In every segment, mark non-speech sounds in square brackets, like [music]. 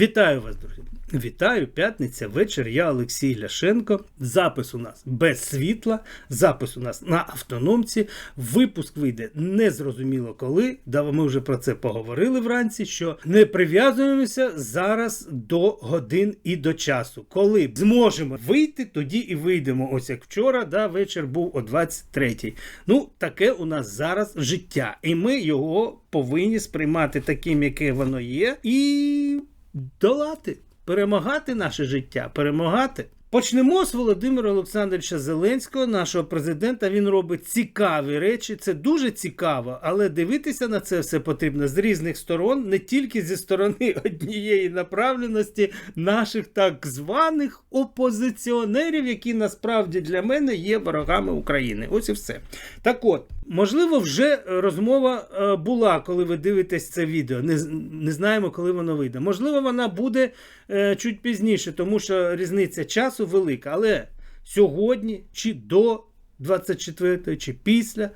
Вітаю вас, друзі! Вітаю, п'ятниця, вечір. Я Олексій Ляшенко. Запис у нас без світла, запис у нас на автономці. Випуск вийде незрозуміло коли. Ми вже про це поговорили вранці. Що не прив'язуємося зараз до годин і до часу. Коли зможемо вийти, тоді і вийдемо. Ось як вчора, да, вечір був о 23-й. Ну, таке у нас зараз життя, і ми його повинні сприймати таким, яке воно є, і долати, перемагати наше життя, перемагати. Почнемо з Володимира Олександровича Зеленського, нашого президента. Він робить цікаві речі. Це дуже цікаво, але дивитися на це все потрібно з різних сторон, не тільки зі сторони [laughs] однієї направленості наших так званих опозиціонерів, які насправді для мене є ворогами України. Ось і все. Так от, можливо, вже розмова е, була, коли ви дивитесь це відео. Не, не знаємо, коли воно вийде. Можливо, вона буде е, чуть пізніше, тому що різниця часу велика. Але сьогодні чи до 24 чи після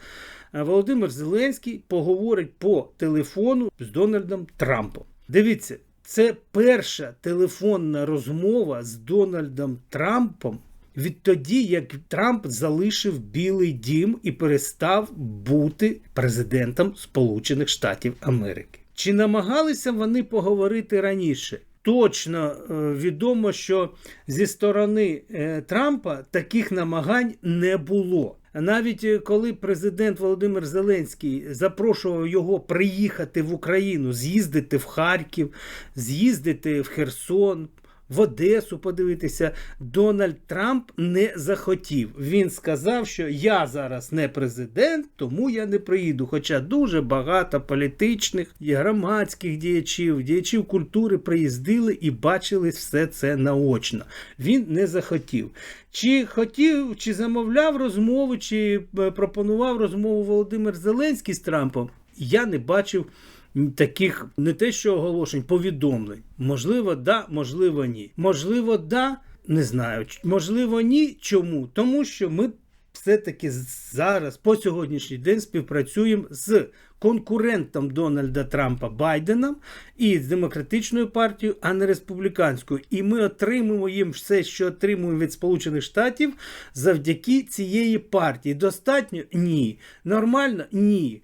е, Володимир Зеленський поговорить по телефону з Дональдом Трампом. Дивіться, це перша телефонна розмова з Дональдом Трампом відтоді, як Трамп залишив Білий Дім і перестав бути президентом Сполучених Штатів Америки. Чи намагалися вони поговорити раніше? Точно е, відомо, що зі сторони е, Трампа таких намагань не було. Навіть е, коли президент Володимир Зеленський запрошував його приїхати в Україну, з'їздити в Харків, з'їздити в Херсон, в Одесу подивитися, Дональд Трамп не захотів. Він сказав, що я зараз не президент, тому я не приїду. Хоча дуже багато політичних і громадських діячів, діячів культури приїздили і бачили все це наочно. Він не захотів. Чи хотів, чи замовляв розмову, чи е, пропонував розмову Володимир Зеленський з Трампом, я не бачив таких не те, що оголошень, повідомлень. Можливо, да, можливо, ні. Можливо, да, не знаю. Можливо, ні. Чому? Тому що ми все-таки зараз, по сьогоднішній день, співпрацюємо з конкурентом Дональда Трампа Байденом і з демократичною партією, а не республіканською. І ми отримуємо їм все, що отримуємо від Сполучених Штатів завдяки цієї партії. Достатньо? Ні. Нормально? Ні.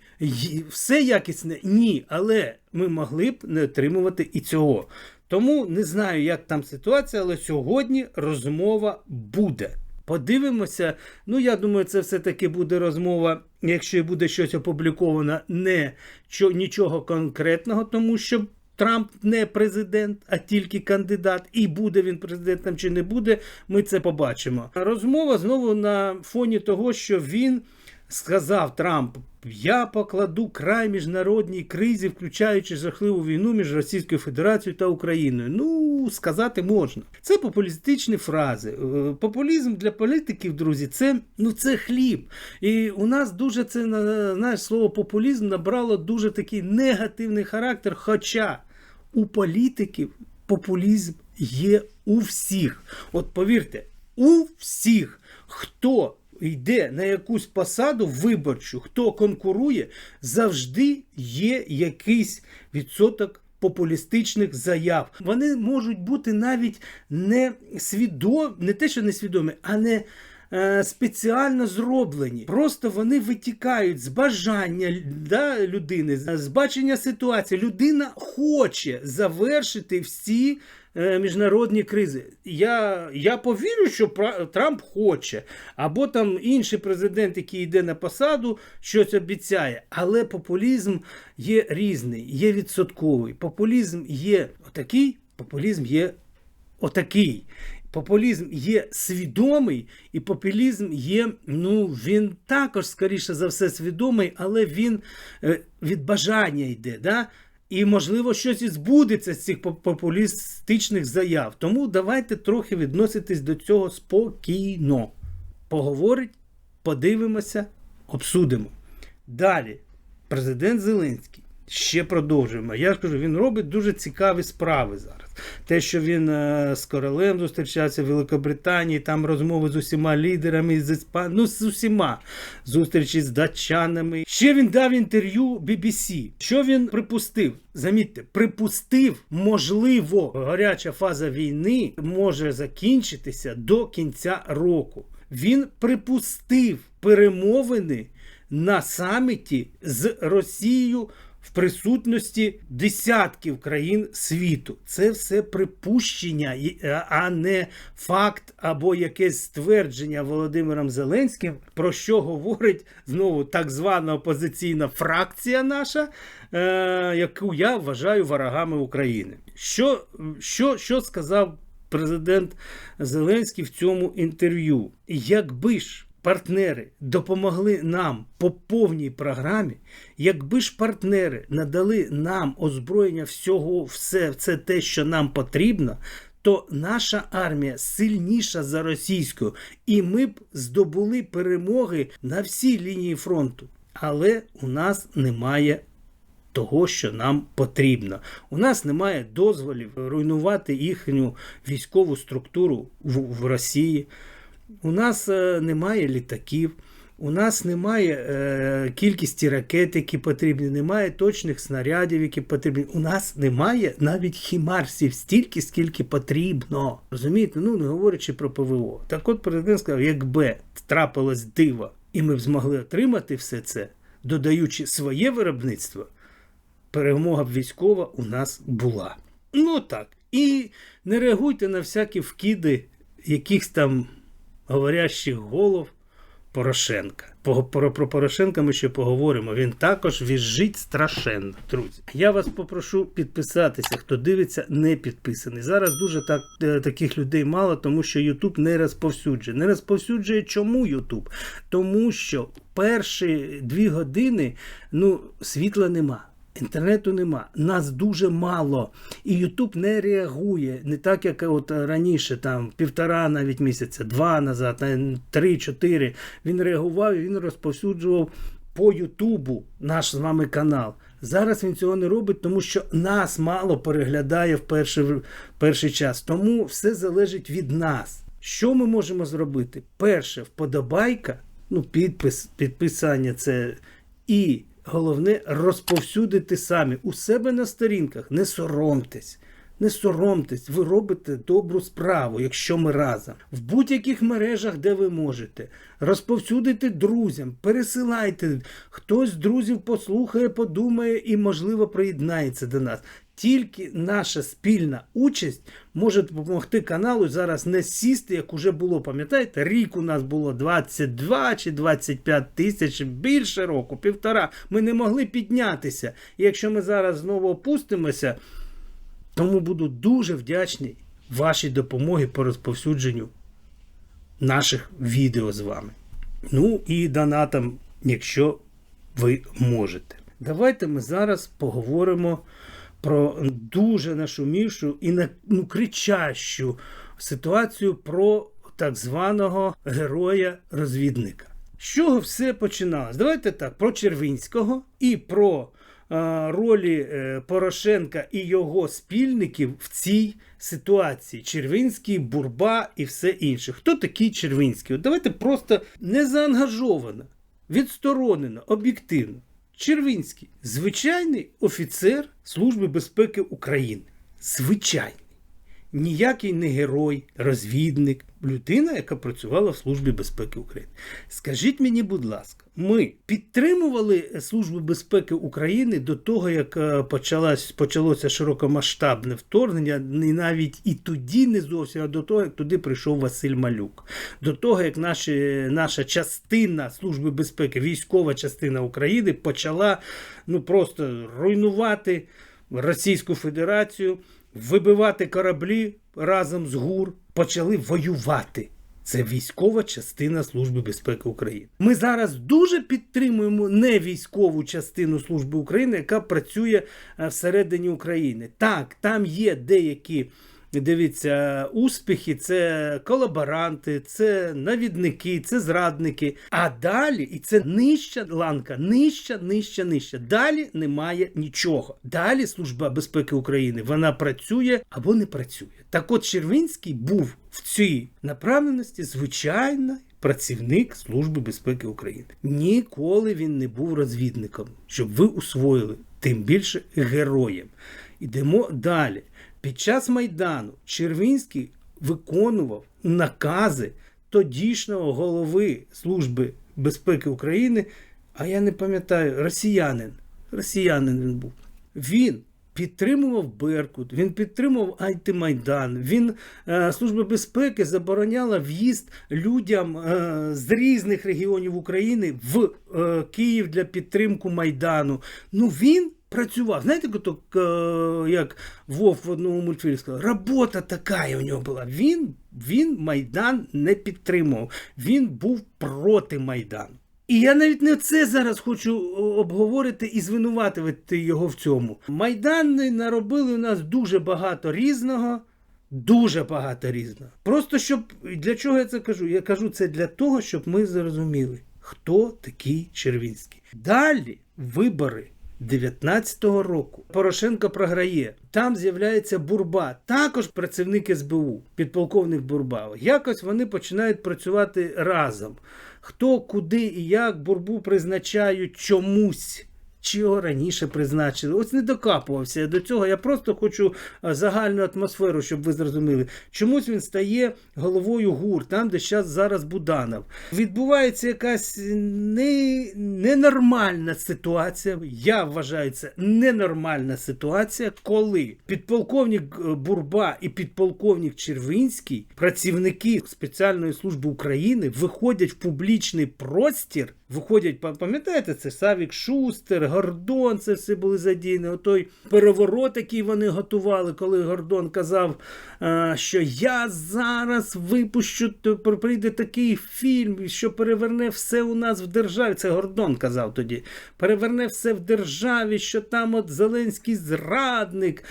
Все якісне? Ні. Але ми могли б не отримувати і цього. Тому не знаю, як там ситуація, але сьогодні розмова буде. Подивимося. Ну, я думаю, це все-таки буде розмова, якщо буде щось опубліковано, не що, нічого конкретного, тому що Трамп не президент, а тільки кандидат. І буде він президентом чи не буде, ми це побачимо. Розмова знову на фоні того, що він сказав Трамп. Я покладу край міжнародній кризі, включаючи жахливу війну між Російською Федерацією та Україною. Ну, сказати можна. Це популістичні фрази. Е, Популізм для політиків, друзі, це, ну, це хліб. І у нас дуже це знаєш, слово популізм набрало дуже такий негативний характер. Хоча у політиків популізм є у всіх. От повірте, у всіх, хто йде на якусь посаду виборчу, хто конкурує, завжди є якийсь відсоток. Популістичних заяв. Вони можуть бути навіть не свідомі, не те, що не свідомі, а не е, спеціально зроблені. Просто вони витікають з бажання да, людини, з бачення ситуації. Людина хоче завершити всі е, міжнародні кризи. Я, я повірю, що Трамп хоче, або там інший президент, який йде на посаду, щось обіцяє. Але популізм є різний, є відсотковий. Популізм є отакий, популізм є отакий. Популізм є свідомий, і популізм є, ну він також, скоріше за все, свідомий, але він е, від бажання йде. Да? І, можливо, щось і збудеться з цих популістичних заяв. Тому давайте трохи відноситись до цього спокійно. Поговорить, подивимося, обсудимо. Далі, президент Зеленський. Ще продовжуємо. Я ж кажу, він робить дуже цікаві справи зараз. Те, що він е, з королем зустрічався в Великобританії, там розмови з усіма лідерами з Іспа... ну з усіма зустрічі з датчанами. Ще він дав інтерв'ю BBC. Що він припустив? Замітьте, припустив, можливо, гаряча фаза війни може закінчитися до кінця року. Він припустив перемовини на саміті з Росією в присутності десятків країн світу. Це все припущення, а не факт або якесь ствердження Володимиром Зеленським, про що говорить знову так звана опозиційна фракція наша, е, яку я вважаю ворогами України. Що, що, що сказав президент Зеленський в цьому інтерв'ю? Якби ж партнери допомогли нам по повній програмі, якби ж партнери надали нам озброєння всього, все це те, що нам потрібно, то наша армія сильніша за російську, і ми б здобули перемоги на всій лінії фронту. Але у нас немає того, що нам потрібно. У нас немає дозволів руйнувати їхню військову структуру в, в Росії. У нас е, немає літаків. У нас немає е, кількості ракет, які потрібні, немає точних снарядів, які потрібні. У нас немає навіть хімарсів стільки, скільки потрібно. Розумієте? Ну не говорячи про ПВО. Так от президент сказав, якби трапилось диво, і ми б змогли отримати все це, додаючи своє виробництво, перемога б військова у нас була. Ну так. І не реагуйте на всякі вкиди якихось там говорящих голов Порошенка. По- Про, про Порошенка ми ще поговоримо. Він також візжить страшенно, друзі. Я вас попрошу підписатися, хто дивиться, не підписаний. Зараз дуже так, е, таких людей мало, тому що YouTube не розповсюджує. Не розповсюджує чому YouTube? Тому що перші дві години ну, світла нема. Інтернету нема, нас дуже мало, і Ютуб не реагує не так, як от раніше, там півтора навіть місяця, два назад, три-чотири. Він реагував і він розповсюджував по Ютубу наш з вами канал. Зараз він цього не робить, тому що нас мало переглядає в перший, перший час. Тому все залежить від нас. Що ми можемо зробити? Перше, вподобайка, ну, підпис, підписання це і головне розповсюдити самі у себе на сторінках. Не соромтесь. Не соромтесь, ви робите добру справу, якщо ми разом. В будь-яких мережах, де ви можете. Розповсюдите друзям, пересилайте. Хтось з друзів послухає, подумає і, можливо, приєднається до нас. Тільки наша спільна участь може допомогти каналу зараз не сісти, як уже було. Пам'ятаєте, рік у нас було 22 чи 25 тисяч, більше року, півтора. Ми не могли піднятися. І якщо ми зараз знову опустимося, тому буду дуже вдячний вашій допомогі по розповсюдженню наших відео з вами. Ну і донатам, якщо ви можете. Давайте ми зараз поговоримо про дуже нашумівшу і ну, кричащу ситуацію про так званого героя-розвідника. З чого все починалось? Давайте так, про Червінського і про ролі е, Порошенка і його спільників в цій ситуації. Червінський, Бурба і все інше. Хто такий Червінський? От давайте просто незаангажовано, відсторонено, об'єктивно. Червінський звичайний офіцер Служби безпеки України. Звичайний. Ніякий не герой, розвідник, людина, яка працювала в Службі безпеки України. Скажіть мені, будь ласка, ми підтримували Службу безпеки України до того, як е, почалось, почалося широкомасштабне вторгнення, і навіть і тоді не зовсім, а до того, як туди прийшов Василь Малюк, до того, як наші, наша частина Служби безпеки, військова частина України почала ну просто руйнувати Російську Федерацію, вибивати кораблі разом з ГУР, почали воювати. Це військова частина Служби безпеки України. Ми зараз дуже підтримуємо не військову частину Служби України, яка працює е, всередині України. Так, там є деякі дивіться, успіхи це колаборанти, це навідники, це зрадники. А далі, і це нижча ланка, нижча, нижча, нижча. Далі немає нічого. Далі Служба безпеки України вона працює або не працює. Так от Червинський був в цій направленості звичайно. Працівник Служби безпеки України. Ніколи він не був розвідником, щоб ви усвоїли, тим більше героєм. Ідемо далі. Під час Майдану Червінський виконував накази тодішнього голови Служби безпеки України, а я не пам'ятаю, росіянин. Росіянин він був. Він підтримував Беркут, він підтримував антимайдан. Він е, Служба безпеки забороняла в'їзд людям е, з різних регіонів України в е, Київ для підтримки Майдану. Ну він працював. Знаєте, як Вов в одному мультфільмі сказав, робота така у нього була. Він, він Майдан не підтримував. Він був проти Майдану. І я навіть не це зараз хочу обговорити і звинуватити його в цьому. Майдани наробили у нас дуже багато різного. Дуже багато різного. Просто щоб для чого я це кажу? Я кажу це для того, щоб ми зрозуміли, хто такий Червінський. Далі вибори 19-го року Порошенко програє. Там з'являється Бурба, також працівник СБУ, підполковник Бурба. Якось вони починають працювати разом. Хто, куди і як бурбу призначають чомусь. Чи його раніше призначили? Ось не докапувався я до цього. Я просто хочу загальну атмосферу, щоб ви зрозуміли. Чомусь він стає головою ГУР, там, де зараз Буданов. Відбувається якась не, ненормальна ситуація. Я вважаю, це ненормальна ситуація, коли підполковник Бурба і підполковник Червинський, працівники спеціальної служби України, виходять в публічний простір. Виходять, пам'ятаєте, це Савік Шустер, Гордон, це все були задіяні. Отой переворот, який вони готували, коли Гордон казав, що я зараз випущу, прийде такий фільм, що переверне все у нас в державі. Це Гордон казав тоді. Переверне все в державі, що там от Зеленський зрадник,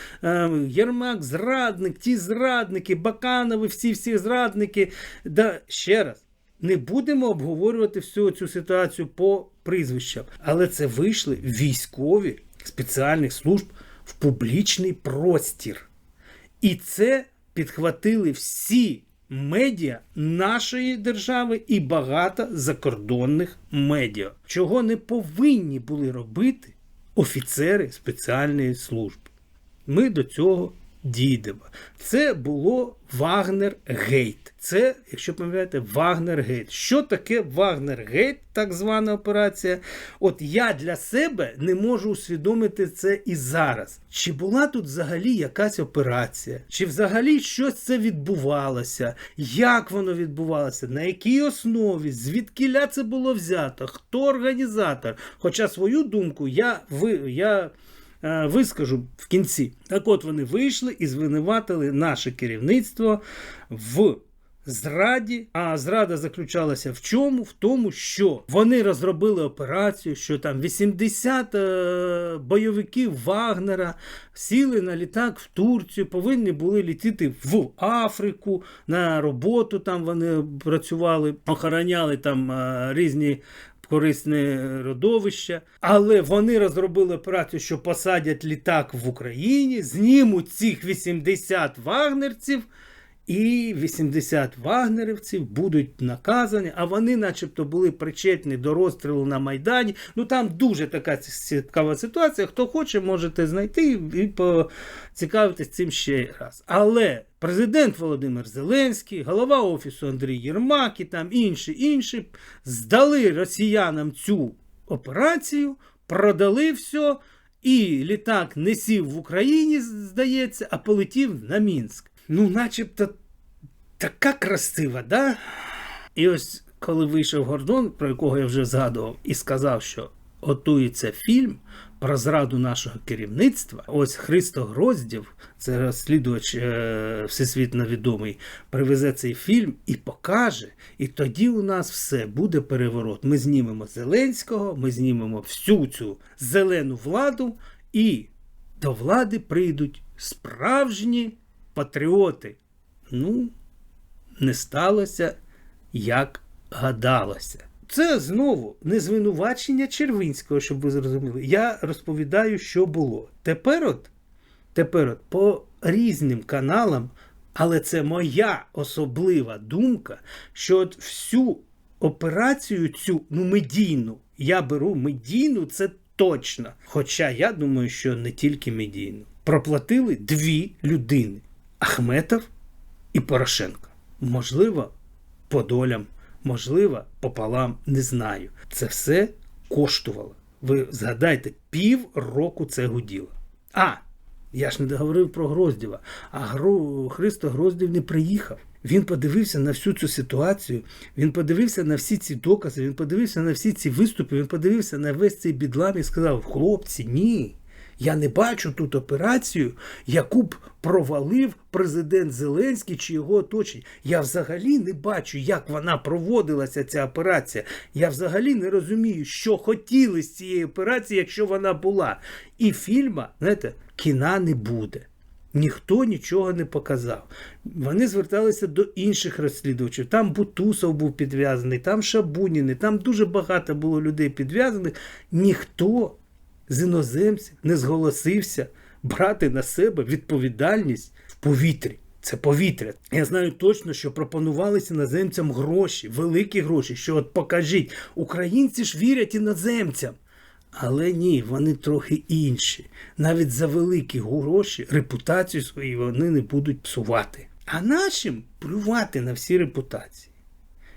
Єрмак зрадник, ті зрадники, Баканови, всі всі зрадники. Да, Ще раз. Не будемо обговорювати всю цю ситуацію по прізвищам, але це вийшли військові спеціальних служб в публічний простір. І це підхватили всі медіа нашої держави і багато закордонних медіа, чого не повинні були робити офіцери спеціальної служби. Ми до цього дійдемо. Це було Вагнер Гейт. Це, якщо пам'ятаєте, Вагнер Гейт. Що таке Вагнер Гейт, так звана операція? От я для себе не можу усвідомити це і зараз. Чи була тут взагалі якась операція? Чи взагалі щось це відбувалося? Як воно відбувалося? На якій основі? Звідкиля це було взято? Хто організатор? Хоча свою думку я ви я. Вискажу в кінці. Так от вони вийшли і звинуватили наше керівництво в зраді. А зрада заключалася в чому? В тому, що вони розробили операцію, що там 80 е, бойовиків Вагнера сіли на літак в Турцію, повинні були літіти в Африку на роботу. Там вони працювали, охороняли там е, різні. Корисне родовище, але вони розробили працю, що посадять літак в Україні, знімуть цих 80 вагнерців. І 80 вагнерівців будуть наказані, а вони, начебто, були причетні до розстрілу на Майдані. Ну там дуже така цікава ситуація. Хто хоче, можете знайти і поцікавитись цим ще раз. Але президент Володимир Зеленський, голова Офісу Андрій Єрмак і там інші інші здали росіянам цю операцію, продали все, і літак не сів в Україні, здається, а полетів на Мінськ ну, начебто, така красива, да? І ось коли вийшов Гордон, про якого я вже згадував, і сказав, що готується фільм про зраду нашого керівництва. Ось Христо Гроздів, це розслідувач е всесвітньо відомий, привезе цей фільм і покаже. І тоді у нас все буде переворот. Ми знімемо Зеленського, ми знімемо всю цю зелену владу, і до влади прийдуть справжні патріоти. Ну, не сталося, як гадалося. Це знову не звинувачення Червинського, щоб ви зрозуміли. Я розповідаю, що було. Тепер от, тепер от по різним каналам, але це моя особлива думка, що от всю операцію цю, ну, медійну, я беру медійну, це точно. Хоча я думаю, що не тільки медійну. Проплатили дві людини: Ахметов і Порошенко. Можливо, по долям, можливо, пополам, не знаю. Це все коштувало. Ви згадайте, пів року це гуділо. А, я ж не договорив про Гроздєва. А Гро... Христо Гроздів не приїхав. Він подивився на всю цю ситуацію, він подивився на всі ці докази, він подивився на всі ці виступи, він подивився на весь цей бідлам і сказав: хлопці, ні. Я не бачу тут операцію, яку б провалив президент Зеленський чи його оточення. Я взагалі не бачу, як вона проводилася, ця операція. Я взагалі не розумію, що хотіли з цієї операції, якщо вона була. І фільма, знаєте, кіна не буде. Ніхто нічого не показав. Вони зверталися до інших розслідувачів. Там Бутусов був підв'язаний, там Шабуніни, там дуже багато було людей підв'язаних. Ніхто з іноземців не зголосився брати на себе відповідальність в повітрі. Це повітря. Я знаю точно, що пропонувалися іноземцям гроші, великі гроші. Що от покажіть, українці ж вірять іноземцям. Але ні, вони трохи інші. Навіть за великі гроші репутацію свою вони не будуть псувати. А нашим плювати на всі репутації.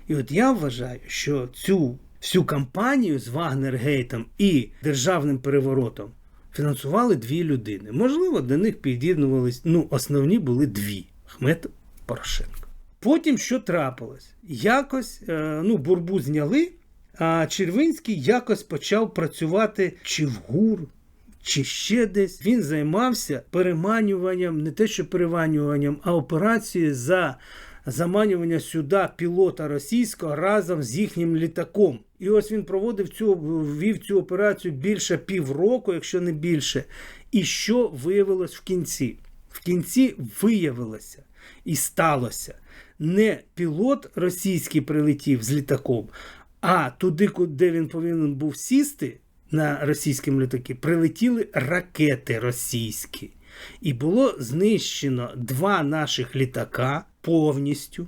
І от я вважаю, що цю всю кампанію з Вагнергейтом і державним переворотом фінансували дві людини. Можливо, до них під'єднувались, ну, основні були дві: Ахметов Порошенко. Потім що трапилось? Якось е, ну, бурбу зняли, а Червинський якось почав працювати чи в ГУР, чи ще десь. Він займався переманюванням, не те, що переманюванням, а операцією за заманювання сюди пілота російського разом з їхнім літаком. І ось він проводив цю вів цю операцію більше півроку, якщо не більше. І що виявилось в кінці? В кінці виявилося і сталося. Не пілот російський прилетів з літаком, а туди, де він повинен був сісти на російському літакі, прилетіли ракети російські. І було знищено два наших літака повністю.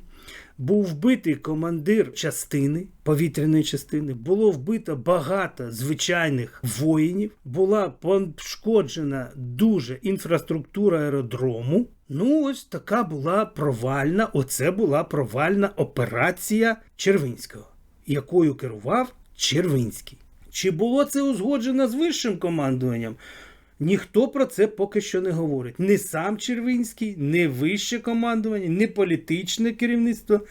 Був вбитий командир частини, повітряної частини, було вбито багато звичайних воїнів, була пошкоджена дуже інфраструктура аеродрому. Ну, ось така була провальна, оце була провальна операція Червинського, якою керував Червинський. Чи було це узгоджено з вищим командуванням? Ніхто про це поки що не говорить. Ні сам Червинський, ні вище командування, ні політичне керівництво.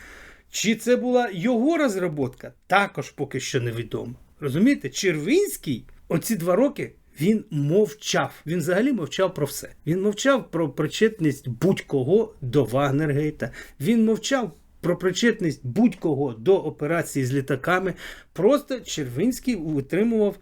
Чи це була його розробка, також поки що невідомо. Розумієте, Червинський оці два роки він мовчав. Він взагалі мовчав про все. Він мовчав про причетність будь-кого до Вагнергейта. Він мовчав про причетність будь-кого до операції з літаками. Просто Червинський витримував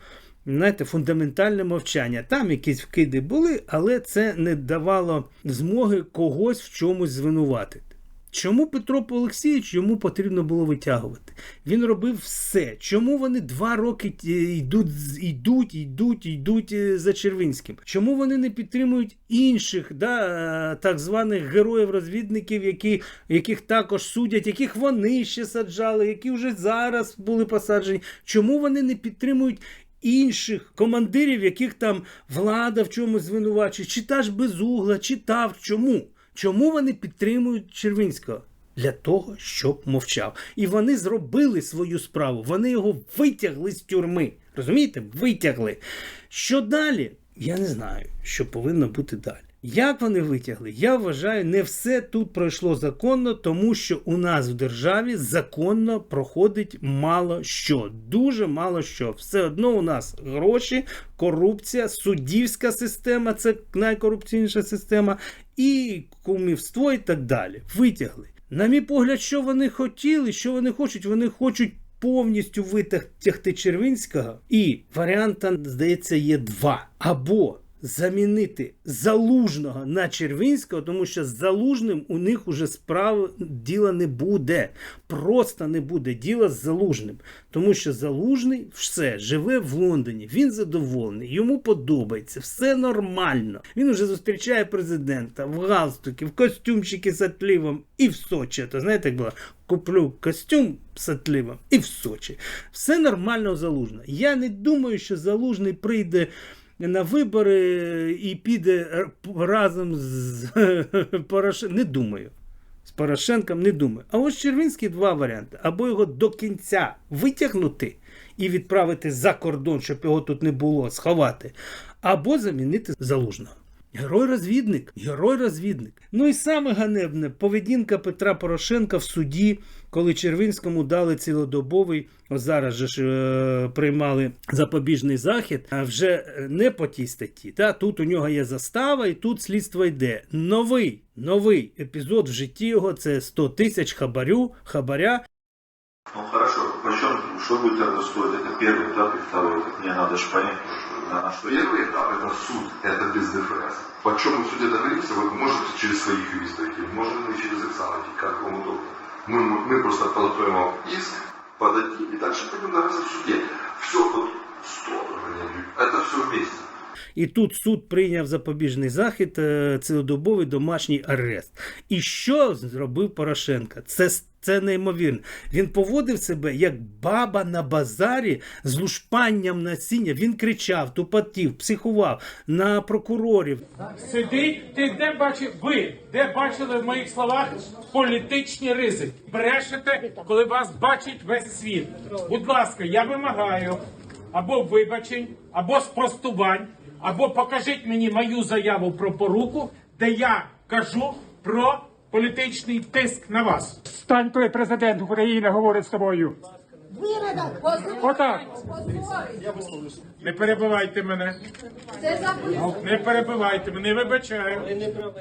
знаєте, фундаментальне мовчання. Там якісь вкиди були, але це не давало змоги когось в чомусь звинуватити. Чому Петро Олексійович йому потрібно було витягувати? Він робив все. Чому вони два роки йдуть, йдуть, йдуть, йдуть е, за Червинським? Чому вони не підтримують інших да, так званих героїв-розвідників, які, яких також судять, яких вони ще саджали, які вже зараз були посаджені? Чому вони не підтримують інших командирів, яких там влада в чомусь звинувачує, чи та ж безугла, чи та чому? Чому вони підтримують Червинського? Для того, щоб мовчав. І вони зробили свою справу. Вони його витягли з тюрми. Розумієте? Витягли. Що далі? Я не знаю, що повинно бути далі. Як вони витягли? Я вважаю, не все тут пройшло законно, тому що у нас в державі законно проходить мало що. Дуже мало що. Все одно у нас гроші, корупція, суддівська система це найкорупційніша система, і кумівство, і так далі. Витягли. На мій погляд, що вони хотіли, що вони хочуть, вони хочуть. Повністю витягти Червинського, і варіанта, здається, є два. Або замінити залужного на Червінського, тому що з залужним у них уже справи діла не буде. Просто не буде діла з залужним. Тому що залужний все живе в Лондоні. Він задоволений, йому подобається, все нормально. Він уже зустрічає президента в галстуки, в костюмчики з отлівом і в Сочі. То знаєте, як було? Куплю костюм з отлівом і в Сочі. Все нормально у залужного. Я не думаю, що залужний прийде на вибори і піде разом з [laughs] Порошенком. Не думаю. З Порошенком не думаю. А ось Червінський два варіанти: або його до кінця витягнути і відправити за кордон, щоб його тут не було, сховати, або замінити залужного. Герой-розвідник, герой-розвідник. Ну і саме ганебне поведінка Петра Порошенка в суді, коли Червінському дали цілодобовий, ось зараз же ж е, приймали запобіжний захід, а вже не по тій статті. Та, тут у нього є застава, і тут слідство йде. Новий, новий епізод в житті його це 100 тисяч хабарю, хабаря. Ну хорошо, почем, что будет тогда стоить? Это первый этап и второй этап. Мне надо же понять, на, на что я Первый этап – это суд, это без ДФС. Почем мы в суде договоримся, вы можете через своих юристов идти, можем мы через их сам идти, как вам удобно. Мы, мы, мы просто подготовим вам иск, подойти и дальше пойдем договориться в суде. Все под сторону, это все вместе. І тут суд прийняв запобіжний захід, е, цілодобовий домашній арест. І що зробив Порошенко? Це, це неймовірно. Він поводив себе як баба на базарі з лушпанням насіння. Він кричав, тупотів, психував на прокурорів. Сидить, ти де бачив, ви де бачили в моїх словах політичні ризики? Брешете, коли вас бачить весь світ. Будь ласка, я вимагаю або вибачень, або спростувань, або покажіть мені мою заяву про поруку, де я кажу про політичний тиск на вас. Стань, коли президент України говорить з тобою. Отак. Не перебивайте мене. Це за Не перебивайте мене, вибачаю.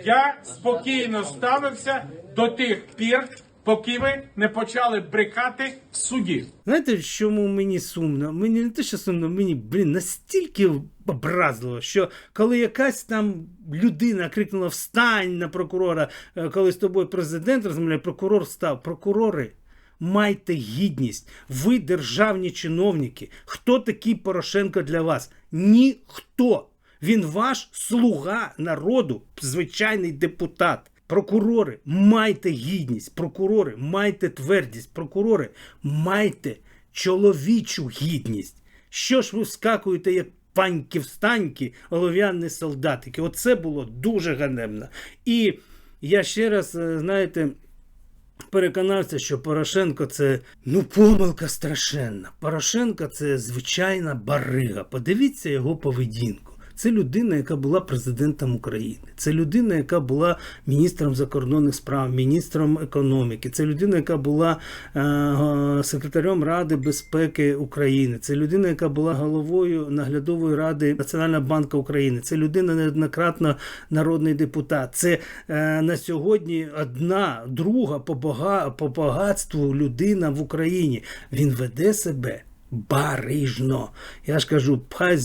Я спокійно ставився до тих пір, поки ви не почали брехати в суді. Знаєте, чому мені сумно? Мені не те, що сумно, мені блін, настільки образливо, що коли якась там людина крикнула Встань на прокурора, е, коли з тобою президент розмовляє, прокурор став. Прокурори, майте гідність. Ви державні чиновники. Хто такий Порошенко для вас? Ніхто. Він ваш слуга народу, звичайний депутат. Прокурори, майте гідність, прокурори, майте твердість, прокурори, майте чоловічу гідність. Що ж ви вскакуєте, як паньки-встаньки, олов'яні солдатики? Оце було дуже ганебно. І я ще раз, е, знаєте, переконався, що Порошенко це ну помилка страшенна. Порошенко це звичайна барига. Подивіться його поведінку. Це людина, яка була президентом України. Це людина, яка була міністром закордонних справ, міністром економіки. Це людина, яка була е, секретарем Ради безпеки України. Це людина, яка була головою наглядової ради Національного банку України. Це людина неоднократно народний депутат. Це е, на сьогодні одна, друга по, бага, по багатству людина в Україні. Він веде себе. Барижно. Я ж кажу, хай,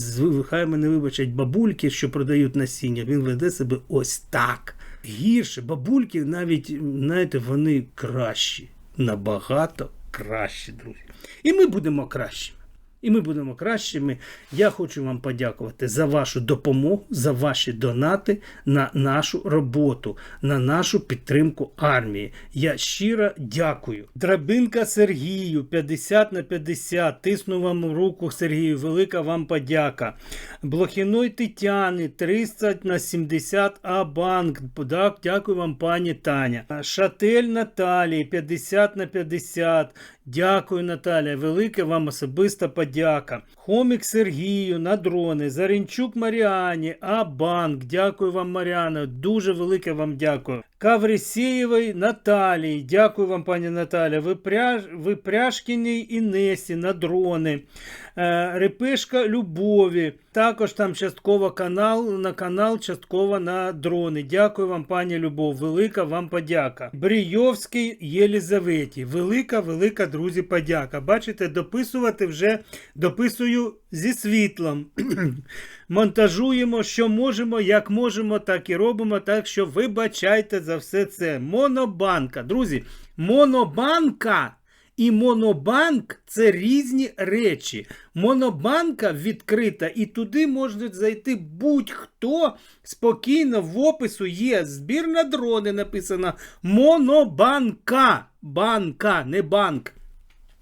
хай мене вибачать бабульки, що продають насіння. Він веде себе ось так. Гірше. Бабульки навіть, знаєте, вони кращі. Набагато кращі, друзі. І ми будемо кращими. І ми будемо кращими. Я хочу вам подякувати за вашу допомогу, за ваші донати на нашу роботу, на нашу підтримку армії. Я щиро дякую. Драбинка Сергію 50 на 50. Тисну вам руку Сергію. Велика вам подяка. Блохіной Тетяни 300 на 70 А банк. Дякую вам, пані Таня. Шатель Наталії 50 на 50. Дякую, Наталя. Велике вам особиста подяка. Хомік Сергію на дрони, Зарінчук Маріані, А-банк. Дякую вам, Маріана. Дуже велике вам дякую. Каврисєєвій Наталії. Дякую вам, пані Наталя. Випряж... Випряжкіній Інесі на дрони. Е, Репешка Любові. Також там частково канал на канал, частково на дрони. Дякую вам, пані Любов. Велика вам подяка. Брійовський Єлізаветі. Велика, велика, друзі, подяка. Бачите, дописувати вже дописую зі світлом. [clears throat] Монтажуємо, що можемо, як можемо, так і робимо. Так що вибачайте за все це. Монобанка. Друзі, монобанка. І монобанк це різні речі. Монобанка відкрита, і туди можуть зайти будь-хто спокійно в опису є збір на дрони написано Монобанка. Банка, не банк.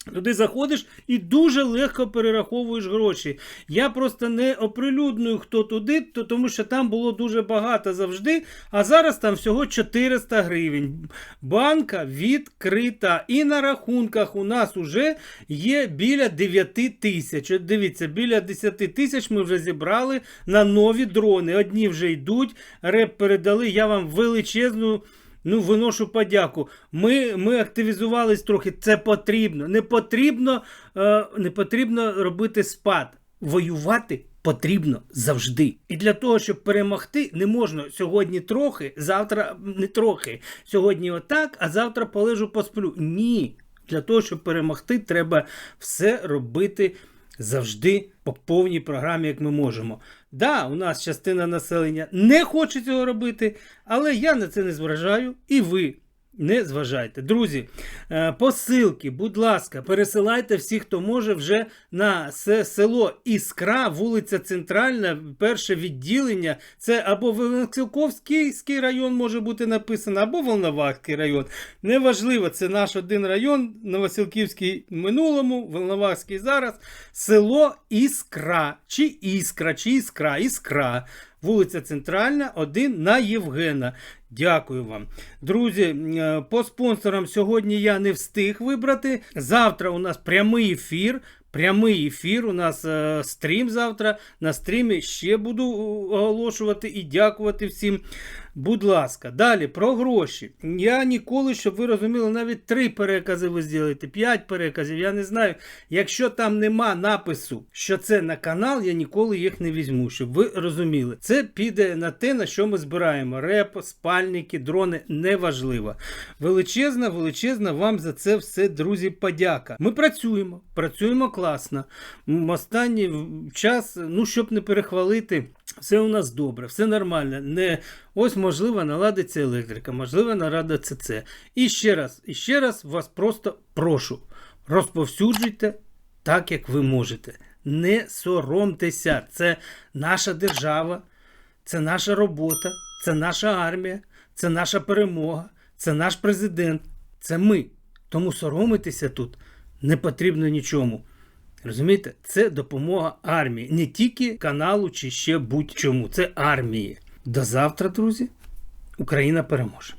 Туди заходиш і дуже легко перераховуєш гроші. Я просто не оприлюднюю, хто туди, то- тому що там було дуже багато завжди, а зараз там всього 400 гривень. Банка відкрита. І на рахунках у нас вже є біля 9 тисяч. От дивіться, біля 10 тисяч ми вже зібрали на нові дрони. Одні вже йдуть, реп передали. Я вам величезну. Ну, виношу подяку. Ми, ми активізувались трохи. Це потрібно. Не потрібно, е, не потрібно робити спад. Воювати потрібно завжди. І для того, щоб перемогти, не можна сьогодні трохи, завтра не трохи. Сьогодні отак, а завтра полежу посплю. Ні. Для того, щоб перемогти, треба все робити завжди по повній програмі, як ми можемо. Да, у нас частина населення не хоче цього робити, але я на це не зважаю, і ви не зважайте. Друзі, е, посилки, будь ласка, пересилайте всі, хто може, вже на село Іскра, вулиця Центральна, перше відділення. Це або Великоковський район може бути написано, або Волновахський район. Неважливо, це наш один район, Новосілківський в минулому, Волновахський зараз. Село Іскра, чи Іскра, чи Іскра, Іскра. Вулиця Центральна, 1 на Євгена. Дякую вам. Друзі, е, по спонсорам сьогодні я не встиг вибрати. Завтра у нас прямий ефір. Прямий ефір. У нас е, стрім завтра. На стрімі ще буду оголошувати і дякувати всім. Будь ласка, далі про гроші. Я ніколи, щоб ви розуміли, навіть три перекази ви зробите, п'ять переказів. Я не знаю. Якщо там нема напису, що це на канал, я ніколи їх не візьму, щоб ви розуміли. Це піде на те, на що ми збираємо. Реп, спальники, дрони неважливо. Величезна, величезна вам за це все, друзі, подяка. Ми працюємо, працюємо класно. Останній час, ну щоб не перехвалити. Все у нас добре, все нормально. Не ось можливо наладиться електрика, можливо, нарадиться це. І ще раз, і ще раз вас просто прошу, розповсюджуйте так, як ви можете. Не соромтеся. Це наша держава, це наша робота, це наша армія, це наша перемога, це наш президент, це ми. Тому соромитися тут не потрібно нічому. Розумієте, це допомога армії, не тільки каналу чи ще будь-чому. Це армії. До завтра, друзі. Україна переможе.